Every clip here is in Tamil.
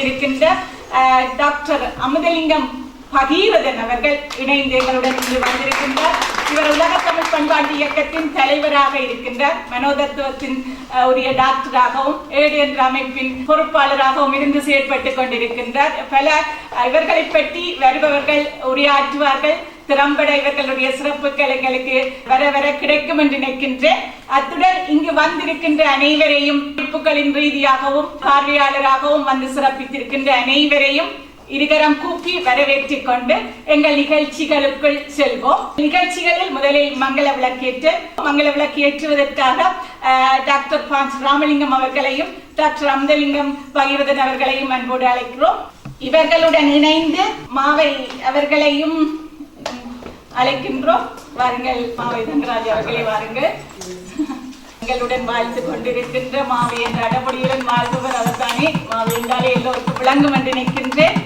கொண்டிருக்கின்ற டாக்டர் அமுதலிங்கம் பகீரதன் அவர்கள் இணைந்து எங்களுடன் இங்கு வந்திருக்கின்றார். இவர் உலக தமிழ் பண்பாட்டு இயக்கத்தின் தலைவராக இருக்கின்றார் மனோதத்துவத்தின் உரிய டாக்டராகவும் ஏடு என்ற அமைப்பின் பொறுப்பாளராகவும் இருந்து செயற்பட்டு கொண்டிருக்கின்றார். பல இவர்களை பற்றி வருபவர்கள் உரையாற்றுவார்கள். திறம்பட இவர்களுடைய சிறப்புகள் எங்களுக்கு வர வர கிடைக்கும் என்று நினைக்கின்றேன். அத்துடன் இங்கு வந்திருக்கின்ற அனைவரையும் குறிப்புகளின் ரீதியாகவும் பார்வையாளராகவும் வந்து சிறப்பித்திருக்கின்ற அனைவரையும் இருகரம் கூப்பி வரவேற்றுக் கொண்டு எங்கள் நிகழ்ச்சிகளுக்குள் செல்வோம். நிகழ்ச்சிகளில் முதலில் மங்கள விளக்கேற்று மங்கள விளக்கு ஏற்றுவதற்காக டாக்டர் பான்ஸ் ராமலிங்கம் அவர்களையும் டாக்டர் அமுதலிங்கம் பகிர்வதன் அவர்களையும் அன்போடு அழைக்கிறோம். இவர்களுடன் இணைந்து மாவை அவர்களையும் அழைக்கின்றோம். வாருங்கள் மாவை தங்கராஜ் அவர்களே வாருங்கள். எங்களுடன் வாழ்த்து கொண்டிருக்கின்ற மாவை என்ற அடமொழியுடன் வாழ்பவர் அவர்தானே மாவை என்றாலே எல்லோருக்கும் விளங்கும் என்று நினைக்கின்றேன்.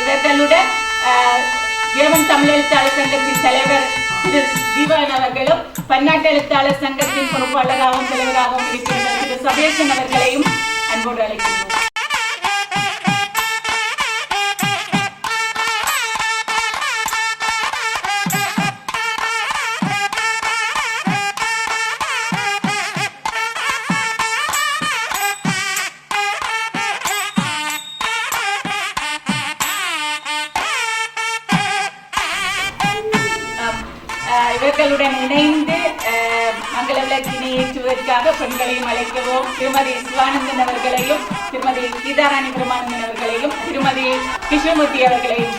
இவர்களுடன் அஹ், தமிழ் எழுத்தாளர் சங்கத்தின் தலைவர் திரு ஜீவன் அவர்களும் பன்னாட்டு எழுத்தாளர் சங்கத்தின் பொறுப்பாளராகவும் தலைவராகவும் இருக்கின்ற திரு சபேஷன் அவர்களையும் அன்போடு அழைக்கின்றோம். திருமதி சிவானந்தன் அவர்களையும் திருமதி கீதாராணி பிரமானந்தன் அவர்களையும் திருமதி கிருஷ்ணமூர்த்தி அவர்களையும்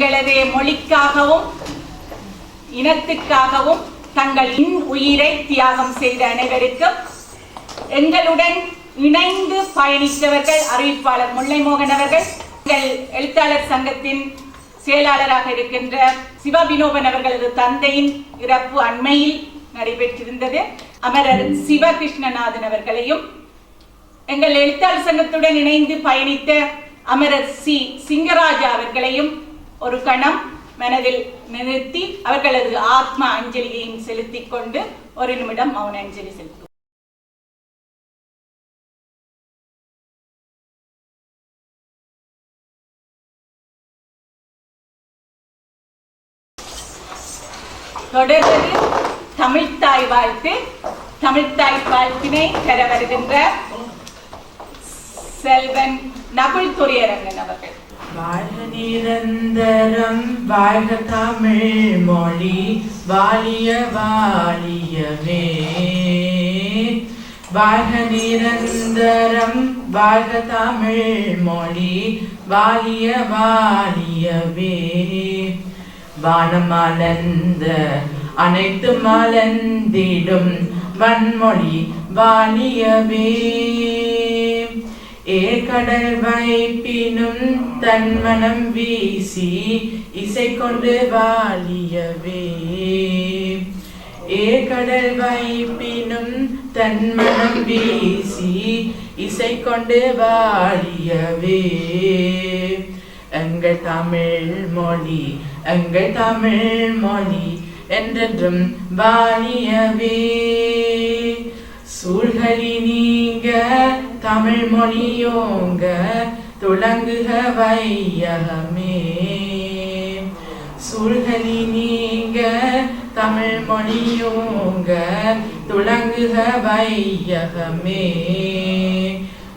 தங்களது மொழிக்காகவும் இனத்துக்காகவும் தங்கள் இன் உயிரை தியாகம் செய்த அனைவருக்கும் எங்களுடன் இணைந்து பயணித்தவர்கள் அறிவிப்பாளர் முல்லைமோகன் அவர்கள் எங்கள் எழுத்தாளர் சங்கத்தின் செயலாளராக இருக்கின்ற சிவவினோபன் அவர்களது தந்தையின் இறப்பு அண்மையில் நடைபெற்றிருந்தது. அமரர் சிவகிருஷ்ணநாதன் அவர்களையும் எங்கள் எழுத்தாளர் சங்கத்துடன் இணைந்து பயணித்த அமரர் சி. சிங்கராஜா அவர்களையும் ஒரு கணம் மனதில் நிறுத்தி அவர்களது ஆத்ம அஞ்சலியையும் செலுத்திக் கொண்டு ஒரு நிமிடம் மௌன அஞ்சலி செலுத்தும் தொடர்வது தமிழ்த்தாய் வாழ்த்து தமிழ்த்தாய் வாழ்த்தினை பெற வருகின்ற செல்வன் நகுல் துரியரங்கன் அவர்கள். வாழ்க நிரந்தரம் வாழ்க தமிழ் மொழி வாலிய வாழியவே வாழ்க நிரந்தரம் வாழ்க தமிழ் மொழி வாலிய வாலியவே. வானம் மலர்ந்த அனைத்து மலர்ந்திடும் வன்மொழி வாலியவே. ஏகடல் வைப்பினும் தன்மனம் வீசி இசை கொண்டு வாழியவே ஏகடல் வைப்பினும் தன்மனம் வீசி இசை கொண்டு வாழியவே எங்கள் தமிழ் மொழி எங்கள் தமிழ் மொழி என்றென்றும் வாழியவே சூழ்களி நீங்க தமிழ் மொழியோங்க துளங்குக வையகமே. சூழ்களி நீங்க தமிழ் மொழியோங்க துளங்குக வையகமே.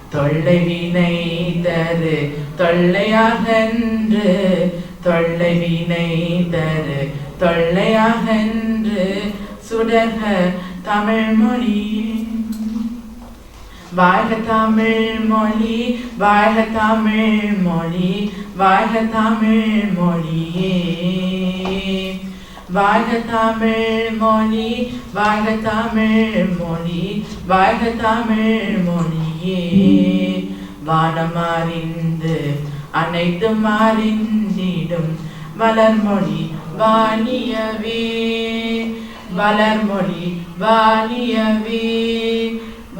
தொல்லை வினை தரு தொல்லையாகன்று தொல்லை வினை தரு தொல்லையாகன்று சுடர்க தமிழ் மொழியே வாழ்க தமிழ் மொழி வாழ்க தமிழ் மொழி வாழ்க தமிழ் மொழியே வாழ்க தமிழ் மொழி வாழ்க தமிழ் மொழி வாழ்க தமிழ் மொழியே. வானம் அறிந்து அனைத்தும் அறிந்திடும் வளர்மொழி வாணியவே. வளர்மொழி வாணியவே.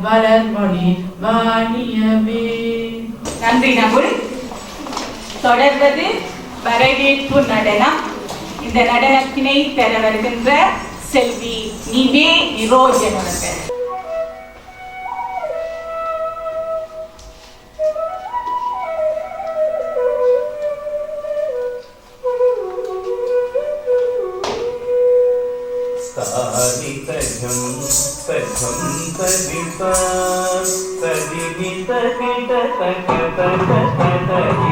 வளர்மொழி வாணியவே. நன்றி நகுல் தொடர்வது வரவேற்பு நடனம். இந்த நடனத்தினை பெற வருகின்ற செல்வி நிவே நிரோஜன் அவர்கள். कथं कथं कविता कदिनि तकिट तकट तकटरि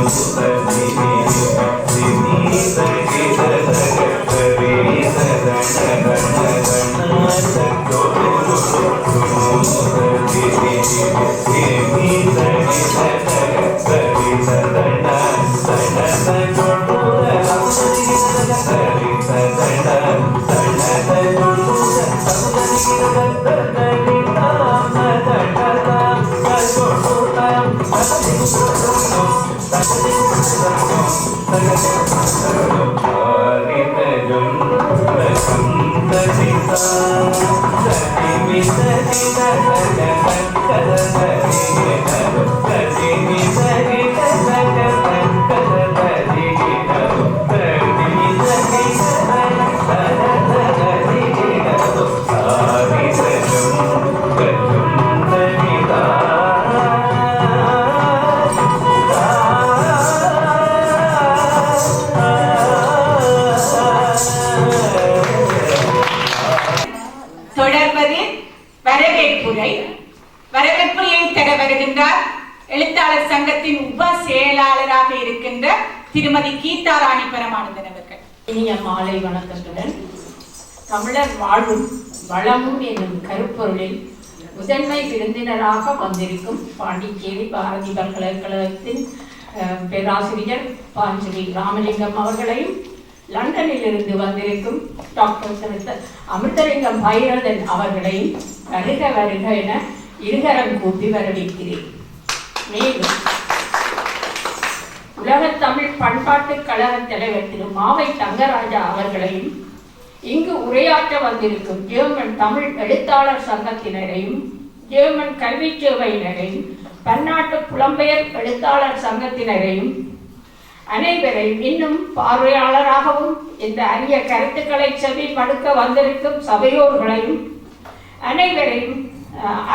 Deus é. வாழ்வும் வளமும் என்னும் கருப்பொருளில் முதன்மை விருந்தினராக வந்திருக்கும் பாண்டிச்சேரி பாரதி பல்கலைக்கழகத்தின் பேராசிரியர் பாஞ்சலி ராமலிங்கம் அவர்களையும் லண்டனில் இருந்து வந்திருக்கும் டாக்டர் அமிர்தலிங்கம் பைரதன் அவர்களையும் வருக வருக என இருகரம் கூப்பி வரவேற்கிறேன். மேலும் உலகத் தமிழ் பண்பாட்டுக் கழக தலைவர் திரு மாவை தங்கராஜா அவர்களையும் இங்கு உரையாற்ற வந்திருக்கும் ஜெர்மன் தமிழ் எழுத்தாளர் சங்கத்தினரையும் ஜெர்மன் கல்வி சேவையினரையும் பன்னாட்டு புலம்பெயர் எழுத்தாளர் சங்கத்தினரையும் அனைவரையும் இன்னும் பார்வையாளராகவும் இந்த அரிய கருத்துக்களை செவி படுக்க வந்திருக்கும் சபையோர்களையும் அனைவரையும்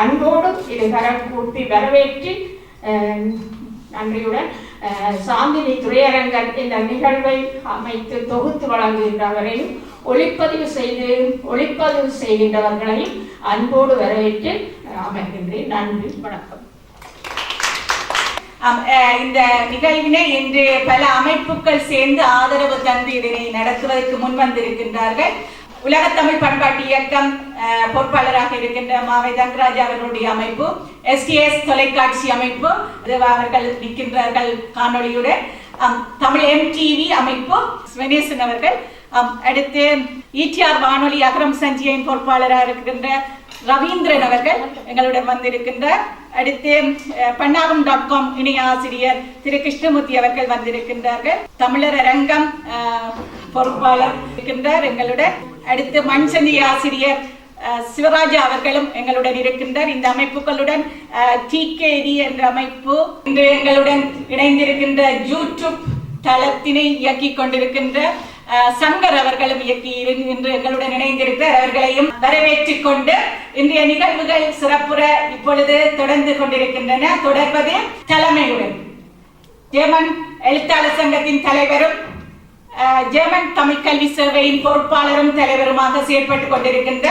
அன்போடும் அன்போடு இருகரம் கூப்பி வரவேற்று நன்றியுடன் சாந்தினி துறையரங்கர் இந்த நிகழ்வை அமைத்து தொகுத்து வழங்குகின்றவரையும் ஒளிப்பதிவு செய்து ஒளிப்பதிவு செய்கின்றவர்களையும் அன்போடு வரவேற்று அமைகின்றேன் நன்றி வணக்கம். இந்த நிகழ்வினை இன்று பல அமைப்புகள் சேர்ந்து ஆதரவு தந்து இதனை நடத்துவதற்கு முன் வந்திருக்கின்றார்கள். உலகத் தமிழ் பண்பாட்டு இயக்கம் அஹ், பொறுப்பாளராக இருக்கின்ற மாவை தங்கராஜ் அவர்களுடைய அமைப்பு எஸ்டிஎஸ் தொலைக்காட்சி அமைப்பு அவர்கள் நிற்கின்றார்கள் காணொலியுடன் தமிழ் எம்டிவி அமைப்பு ஸ்வனேசன் அவர்கள். ஆம், அடுத்து ஈடிஆர் வானொலி அகரம் சஞ்சியின் பொறுப்பாளராக இருக்கின்ற ரவீந்திரன் அவர்கள் எங்களுடன் வந்திருக்கின்றார் அடுத்து அஹ், பன்னாகம் டாட் காம் இணைய ஆசிரியர் திரு கிருஷ்ணமூர்த்தி அவர்கள் வந்திருக்கின்றார்கள். தமிழர் அரங்கம் பொறுப்பாளர் இருக்கின்றார் எங்களுடன். அடுத்து மண்சந்தி ஆசிரியர் சிவராஜா அவர்களும் எங்களுடன் இருக்கின்றார். இந்த அமைப்புகளுடன் டிகேடி என்ற அமைப்பு இன்று எங்களுடன் இணைந்திருக்கின்ற யூடியூப் தளத்தினை இயக்கிக் கொண்டிருக்கின்ற சங்கர் அவர்களும் இயக்கி இன்று எங்களுடன் இணைந்திருக்கிறார். அவர்களையும் வரவேற்றுக் கொண்டு இன்றைய நிகழ்வுகள் சிறப்புற இப்பொழுது தொடர்ந்து கொண்டிருக்கின்றன. தொடர்வது தலைமையுடன். ஜெர்மன் எழுத்தாளர் சங்கத்தின் தலைவரும் ஜெர்மன் தமிழ் கல்வி சேவையின் பொறுப்பாளரும் தலைவருமாக செயற்பட்டுக் கொண்டிருக்கின்ற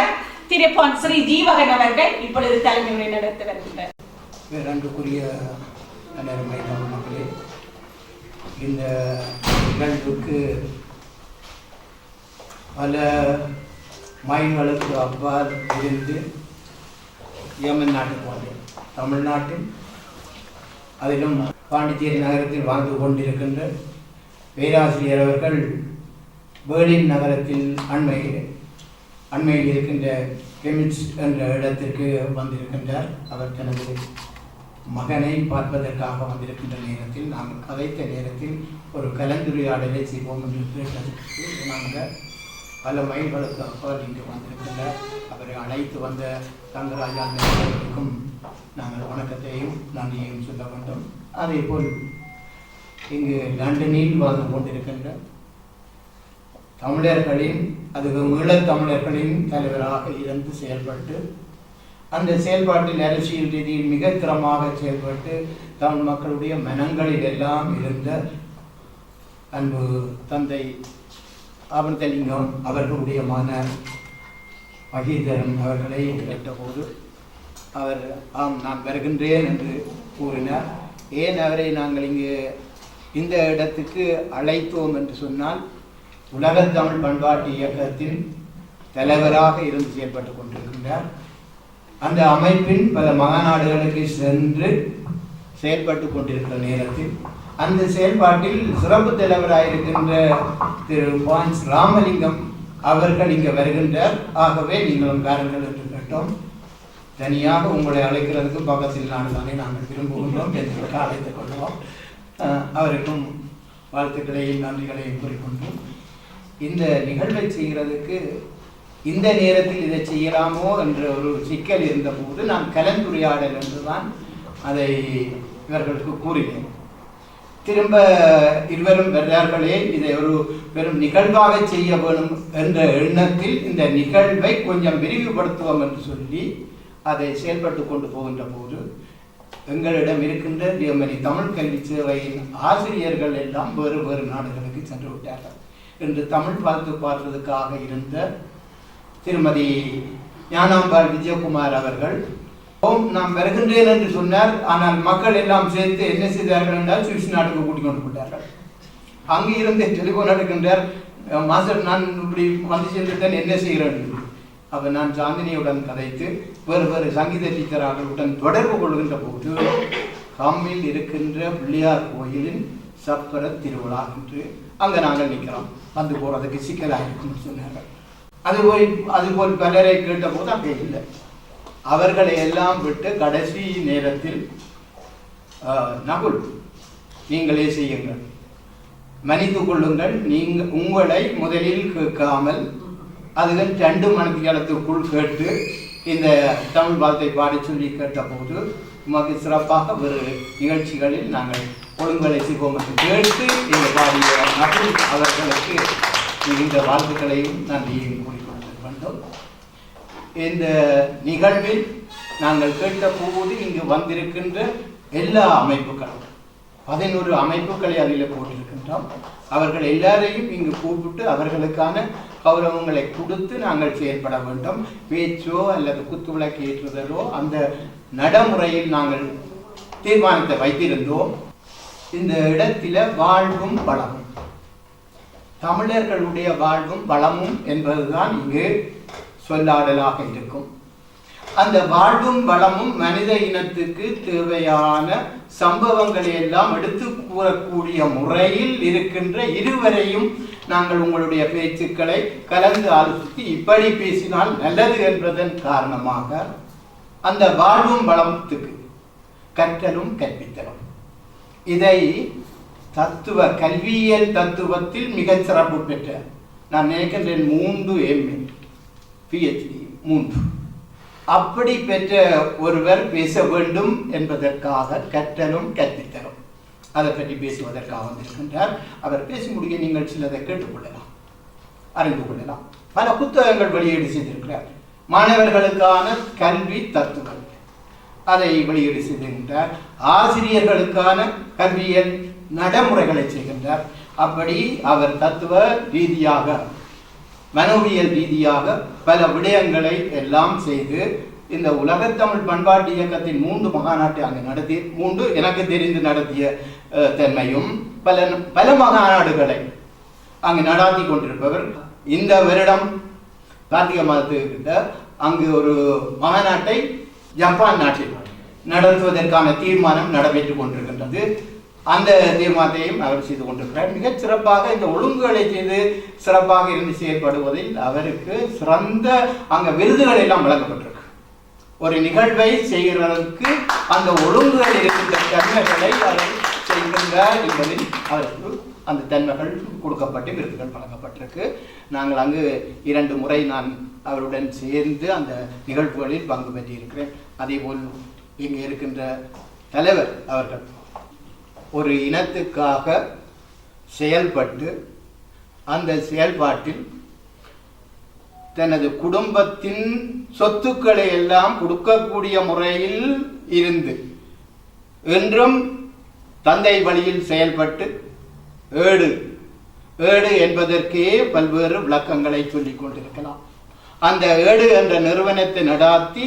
திருப்பான் ஸ்ரீ ஜீவகன் அவர்கள் இப்பொழுது தலைமையுரை நடத்தி வருகின்றார். பேரன்புக்குரிய மக்களே இந்த நிகழ்வுக்கு பல மைல்களுக்கு அவ்வாறு இருந்து ஏமன் நாட்டுக்கு வந்தேன். தமிழ்நாட்டில் அதிலும் பாண்டிச்சேரி நகரத்தில் வாழ்ந்து கொண்டிருக்கின்ற பேராசிரியர் அவர்கள் பேர்லின் நகரத்தில் அண்மையில் அண்மையில் இருக்கின்ற கெமிட்ஸ் என்ற இடத்திற்கு வந்திருக்கின்றார். அவர் தனது மகனை பார்ப்பதற்காக வந்திருக்கின்ற நேரத்தில் நாங்கள் கதைத்த நேரத்தில் ஒரு கலந்துரையாடலை செய்வோம் என்று கேட்டதற்கு நாங்கள் பல மைல்களுக்கு அப்பால் இங்கு வந்திருக்கின்றார். அவரை அழைத்து வந்த தங்கராஜா அவர்களுக்கும் நாங்கள் வணக்கத்தையும் நன்றியையும் சொல்ல வேண்டும். அதே போல் இங்கு லண்டனில் வாழ்ந்து கொண்டிருக்கின்ற தமிழர்களின் அதுவும் ஈழத் தமிழர்களின் தலைவராக இருந்து செயல்பட்டு அந்த செயல்பாட்டில் அரசியல் ரீதியில் மிக திறமாக செயல்பட்டு தமிழ் மக்களுடைய மனங்களில் எல்லாம் இருந்த அன்பு தந்தை அமிர்தலிங்கம் அவர்களுடைய மன மகீதரன் அவர்களை கேட்டபோது அவர் ஆம் நான் வருகின்றேன் என்று கூறினார். ஏன் அவரை நாங்கள் இங்கு இந்த இடத்துக்கு அழைத்தோம் என்று சொன்னால் உலகத் தமிழ் பண்பாட்டு இயக்கத்தின் தலைவராக இருந்து செயல்பட்டு கொண்டிருக்கின்றார். அந்த அமைப்பின் பல மகாநாடுகளுக்கு சென்று செயல்பட்டு கொண்டிருக்கிற நேரத்தில் அந்த செயல்பாட்டில் சிறப்பு தலைவராக இருக்கின்ற திரு பான்ஸ் ராமலிங்கம் அவர்கள் இங்கே வருகின்றார். ஆகவே நீங்களும் வாருங்கள் என்று கேட்டோம். தனியாக உங்களை அழைக்கிறதுக்கு பக்கத்தில் நாடு தானே நாங்கள் விரும்புகின்றோம் என்று அழைத்துக் கொள்வோம். அவருக்கும் வாழ்த்துக்களையும் நன்றிகளையும் கூறிக்கொண்டோம் இந்த நிகழ்வை செய்கிறதுக்கு இந்த நேரத்தில் இதை செய்யலாமோ என்ற ஒரு சிக்கல் இருந்தபோது நான் கலந்துரையாடல் என்றுதான் அதை இவர்களுக்கு கூறினேன். திரும்ப இருவரும் வர்றார்களே இதை ஒரு பெரும் நிகழ்வாக செய்ய வேணும் என்ற எண்ணத்தில் இந்த நிகழ்வை கொஞ்சம் விரிவுபடுத்துவோம் என்று சொல்லி அதை செயல்பட்டு கொண்டு போகின்ற போது எங்களிடம் இருக்கின்ற ஜெர்மனி தமிழ் கல்வி சேவையின் ஆசிரியர்கள் எல்லாம் வேறு வேறு நாடுகளுக்கு சென்று விட்டார்கள். என்று தமிழ் பார்த்து பாடுறதுக்காக இருந்த திருமதி ஞானாம்பாள் விஜயகுமார் அவர்கள் ஓம் நாம் வருகின்றேன் என்று சொன்னார். ஆனால் மக்கள் எல்லாம் சேர்த்து என்ன செய்தார்கள் என்றால் சுவிஸ் நாட்டுக்கு கூட்டிக் கொண்டு போட்டார்கள் அங்கே இருந்து டெலிபோன் எடுக்கின்றார். மாஸ்டர் நான் இப்படி வந்து சென்றுட்டேன் என்ன செய்கிறேன்? என்று. நான் சாந்தினியுடன் கதைத்து வேறு வேறு சங்கீத டீச்சர்களுடன் தொடர்பு கொள்கின்ற போது காமில் இருக்கின்ற பிள்ளையார் கோயிலின் சப்பர திருவிழா என்று அங்கே நாங்கள் நிற்கிறோம் வந்து போகிறதுக்கு சிக்கலாக இருக்கும்னு சொன்னார்கள். அதுபோல் அதுபோல் பலரை கேட்டபோது அங்கே இல்லை. அவர்களை எல்லாம் விட்டு கடைசி நேரத்தில் நகுல் நீங்களே செய்யுங்கள். மன்னித்து கொள்ளுங்கள். நீங்கள் உங்களை முதலில் கேட்காமல் அதுகள் ரெண்டு மணி காலத்துக்குள் கேட்டு இந்த தமிழ் வார்த்தை பாடி சொல்லி கேட்டபோது உமக்கு சிறப்பாக ஒரு நிகழ்ச்சிகளில் நாங்கள் ஒழுங்கலை செய்வோம் என்று கேட்டு இந்த பாடிய நகுல் அவர்களுக்கு இந்த வாழ்த்துக்களையும் நன்றியையும் கூறிக்கொள்ள வேண்டும் இந்த நிகழ்வில் நாங்கள் கேட்டபோது இங்கு வந்திருக்கின்ற எல்லா அமைப்புகளும் பதினோரு அமைப்புகளை அதில் போட்டிருக்கின்றோம். அவர்கள் எல்லாரையும் இங்கு கூப்பிட்டு அவர்களுக்கான கௌரவங்களை கொடுத்து நாங்கள் செயல்பட வேண்டும். பேச்சோ அல்லது குத்துவிளக்கு ஏற்றுதலோ அந்த நடைமுறையில் நாங்கள் தீர்மானத்தை வைத்திருந்தோம். இந்த இடத்தில வாழ்வும் வளமும் தமிழர்களுடைய வாழ்வும் வளமும் என்பதுதான் இங்கு சொல்லாடலாக இருக்கும். அந்த வாழ்வும் வளமும் மனித இனத்துக்கு தேவையான சம்பவங்களை எல்லாம் எடுத்து கூறக்கூடிய முறையில் இருக்கின்ற இருவரையும் நாங்கள் உங்களுடைய பேச்சுக்களை கலந்து ஆலோசித்து இப்படி பேசினால் நல்லது என்பதன் காரணமாக அந்த வாழ்வும் வளத்துக்கு கற்றலும் கற்பித்தலும். இதை தத்துவ கல்வியியல் தத்துவத்தில் மிகச் சிறப்பு பெற்ற நான் நினைக்கின்றேன் மூன்று எம்ஏ பிஹெச்டி மூன்று. அப்படி பெற்ற ஒருவர் பேச வேண்டும் என்பதற்காக கற்றலும் கற்பித்தலும். அதை பற்றி பேசுவதற்காக வந்திருக்கின்றார். அவர் பேசி முடிய நீங்கள் சிலதை கேட்டுக்கொள்ளலாம். அறிந்து கொள்ளலாம். பல புத்தகங்கள் வெளியீடு செய்திருக்கிறார். மாணவர்களுக்கான கல்வி தத்துவம் அதை வெளியீடு செய்கின்றார். ஆசிரியர்களுக்கான கல்வியல் நடைமுறைகளை செய்கின்றார். அப்படி அவர் தத்துவ ரீதியாக மனோவியல் ரீதியாக பல விடயங்களை எல்லாம் செய்து இந்த உலகத்தமிழ் பண்பாட்டு இயக்கத்தின் மூன்று மகாநாட்டை அங்கு நடத்தி மூன்று எனக்கு தெரிந்து நடத்திய தன்மையும் பல பல மகாநாடுகளை அங்கு நடாத்தி கொண்டிருப்பவர் இந்த வருடம் கார்த்திகை மாதத்துக்கிட்ட அங்கு ஒரு மகாநாட்டை ஜப்பான் நாட்டில் நடத்துவதற்கான தீர்மானம் நடைபெற்றுக் கொண்டிருக்கின்றது. அந்த தீர்மானத்தையும் அவர் செய்து கொண்டிருக்கிறார். மிகச் சிறப்பாக இந்த ஒழுங்குகளை செய்து சிறப்பாக இருந்து செயல்படுவதில் அவருக்கு சிறந்த அங்க விருதுகள் எல்லாம் வழங்கப்பட்டிருக்கு. ஒரு நிகழ்வை செய்கிறதற்கு அந்த ஒழுங்குகள் இருக்கின்ற தன்மைகளை அவர் செய்கின்றார் என்பதில் அவருக்கு அந்த தன்மைகள் கொடுக்கப்பட்டு விருதுகள் வழங்கப்பட்டிருக்கு. நாங்கள் அங்கு இரண்டு முறை நான் அவருடன் சேர்ந்து அந்த நிகழ்வுகளில் பங்கு பெற்றிருக்கிறேன். அதே போல் இங்கே இருக்கின்ற தலைவர் அவர்கள் ஒரு இனத்துக்காக செயல்பட்டு அந்த செயல்பாட்டில் தனது குடும்பத்தின் சொத்துக்களை எல்லாம் கொடுக்கக்கூடிய முறையில் இருந்து என்றும் தந்தை வழியில் செயல்பட்டு ஏடு. ஏடு என்பதற்கே பல்வேறு விளக்கங்களை சொல்லிக் கொண்டிருக்கலாம். அந்த ஏடு என்ற நிறுவனத்தை நடாத்தி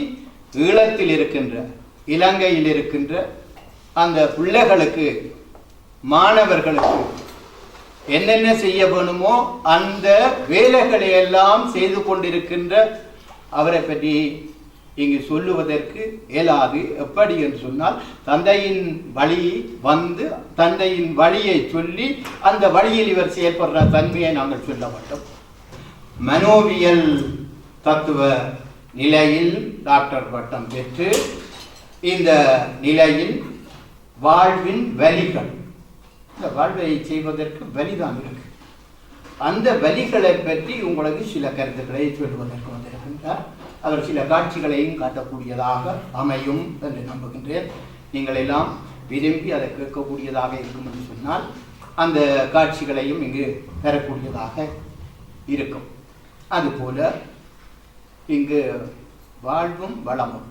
ஈழத்தில் இருக்கின்ற இலங்கையில் இருக்கின்ற அந்த பிள்ளைகளுக்கு மாணவர்களுக்கு என்னென்ன செய்ய வேணுமோ அந்த வேலைகளை எல்லாம் செய்து கொண்டிருக்கின்ற அவரை பற்றி இங்கு சொல்லுவதற்கு இயலாது. எப்படி என்று சொன்னால் தந்தையின் வழி வந்து தந்தையின் வழியை சொல்லி அந்த வழியில் இவர் செயல்படுற தன்மையை நாங்கள் சொல்ல மாட்டோம். மனோவியல் தத்துவ நிலையில் டாக்டர் பட்டம் பெற்று இந்த நிலையில் வாழ்வின் வலிகள். இந்த வாழ்வை செய்வதற்கு வலிதான் இருக்கு. அந்த வலிகளை பற்றி உங்களுக்கு சில கருத்துக்களை சொல்வதற்கு வந்திருக்கின்றார். அவர் சில காட்சிகளையும் காட்டக்கூடியதாக அமையும் என்று நம்புகின்றேன். நீங்கள் எல்லாம் விரும்பி அதை கேட்கக்கூடியதாக இருக்கும் என்று சொன்னால் அந்த காட்சிகளையும் இங்கு பெறக்கூடியதாக இருக்கும். அதுபோல இங்கு வாழ்வும் வளமும்.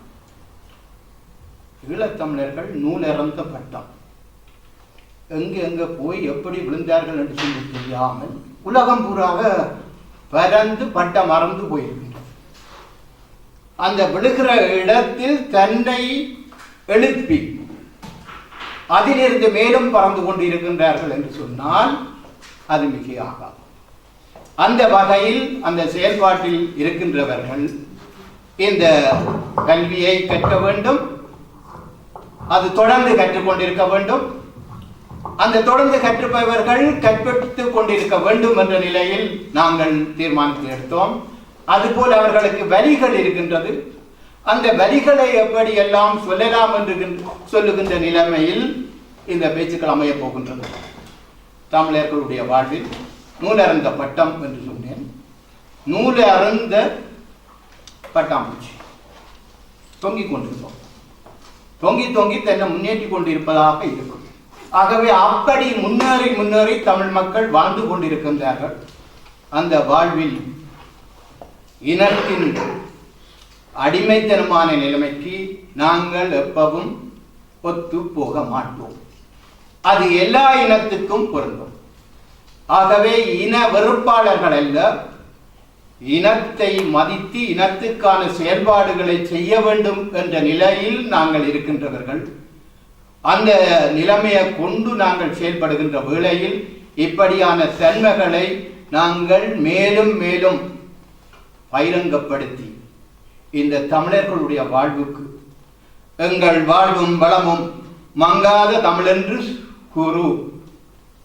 ஈழத்தமிழர்கள் நூலறந்த பட்டம் எங்கு எங்க போய் எப்படி விழுந்தார்கள் என்று சொல்லி தெரியாமல் உலகம் பூராக பறந்து பட்டம் மறந்து போயிருக்கின்றது அந்த விழுகிற இடத்தில் தன்னை எழுப்பி அதிலிருந்து மேலும் பறந்து கொண்டு இருக்கின்றார்கள் என்று சொன்னால் அது மிகையாகாது. அந்த வகையில் அந்த செயல்பாட்டில் இருக்கின்றவர்கள் இந்த கல்வியை கற்க வேண்டும் அது தொடர்ந்து கற்றுக்கொண்டிருக்க வேண்டும். அந்த தொடர்ந்து கற்றுப்பவர்கள் கற்பித்துக் கொண்டிருக்க வேண்டும் என்ற நிலையில் நாங்கள் தீர்மானத்தை எடுத்தோம். அதுபோல் அவர்களுக்கு வரிகள் இருக்கின்றது. அந்த வரிகளை எப்படி எல்லாம் சொல்லலாம் என்று சொல்லுகின்ற நிலைமையில் இந்த பேச்சுக்கள் அமையப் போகின்றது. தமிழர்களுடைய வாழ்வில் நூலறந்த பட்டம் என்று சொன்னேன். நூலறந்த பட்டாம்பூச்சி. தொங்கிக் கொண்டிருந்தோம். தொங்கி தொங்கி தன்னை முன்னேற்றி கொண்டிருப்பதாக இருக்கும். ஆகவே அப்படி முன்னேறி முன்னேறி தமிழ் மக்கள் வாழ்ந்து கொண்டிருக்கின்றார்கள். அந்த வாழ்வில் இனத்தின் அடிமைத்தனமான நிலைமைக்கு நாங்கள் எப்பவும் ஒத்து போக மாட்டோம். அது எல்லா இனத்துக்கும் பொருந்தும். ஆகவே இன வெறுப்பாளர்கள் அல்ல இனத்தை மதித்து இனத்துக்கான செயல்பாடுகளை செய்ய வேண்டும் என்ற நிலையில் நாங்கள் இருக்கின்றவர்கள். அந்த நிலைமையை கொண்டு நாங்கள் செயல்படுகின்ற வேளையில் இப்படியான தன்மைகளை நாங்கள் மேலும் மேலும் பகிரங்கப்படுத்தி இந்த தமிழர்களுடைய வாழ்வுக்கு எங்கள் வாழ்வும் வளமும் மங்காத தமிழென்று குரு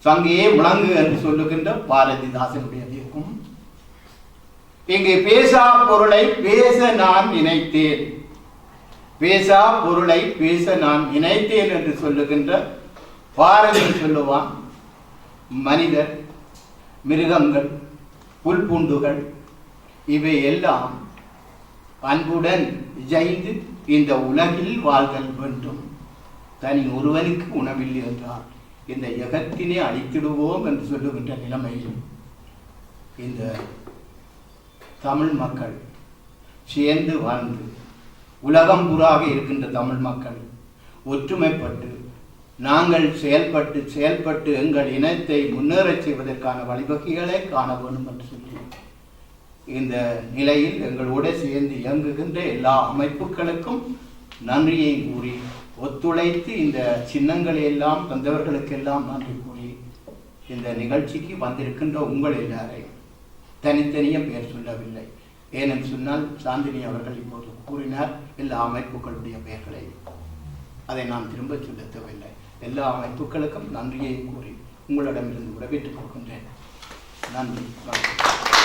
சங்கையே முழங்கு என்று சொல்லுகின்ற பாரதிதாசனுடைய இங்கு பேசா பொருளை பேச நான் நினைத்தேன். பேசா பொருளை பேச நான் நினைத்தேன் என்று சொல்லுகின்ற பாரதி சொல்லுவான். மனிதர் மிருகங்கள் புல்பூண்டுகள் இவை எல்லாம் அன்புடன் ஜெயிந்து இந்த உலகில் வாழ்தல் வேண்டும். தனி ஒருவனுக்கு உணவில்லை என்றால் இந்த யகத்தினை அழித்திடுவோம் என்று சொல்லுகின்ற நிலைமையில் இந்த தமிழ் மக்கள் சேர்ந்து வாழ்ந்து உலகம் புறாக இருக்கின்ற தமிழ் மக்கள் ஒற்றுமைப்பட்டு நாங்கள் செயல்பட்டு செயல்பட்டு எங்கள் இனத்தை முன்னேறச் செய்வதற்கான வழிவகைகளை காண வேண்டும் என்று சொல்கிறோம் இந்த நிலையில் எங்களோடு சேர்ந்து இயங்குகின்ற எல்லா அமைப்புகளுக்கும் நன்றியை கூறி ஒத்துழைத்து இந்த சின்னங்களை எல்லாம் தந்தவர்களுக்கெல்லாம் நன்றி கூறி இந்த நிகழ்ச்சிக்கு வந்திருக்கின்ற உங்கள் எல்லாரையும் தனித்தனியே பெயர் சொல்லவில்லை. ஏனென்று சொன்னால் சாந்தினி அவர்கள் இப்போது கூறினார் எல்லா அமைப்புகளுடைய பெயர்களை. அதை நான் திரும்ப சொல்ல தேவையில்லை. எல்லா அமைப்புகளுக்கும் நன்றியை கூறி உங்களிடமிருந்து விடைபெற்றுக் கொள்கின்றேன். நன்றி. வணக்கம்.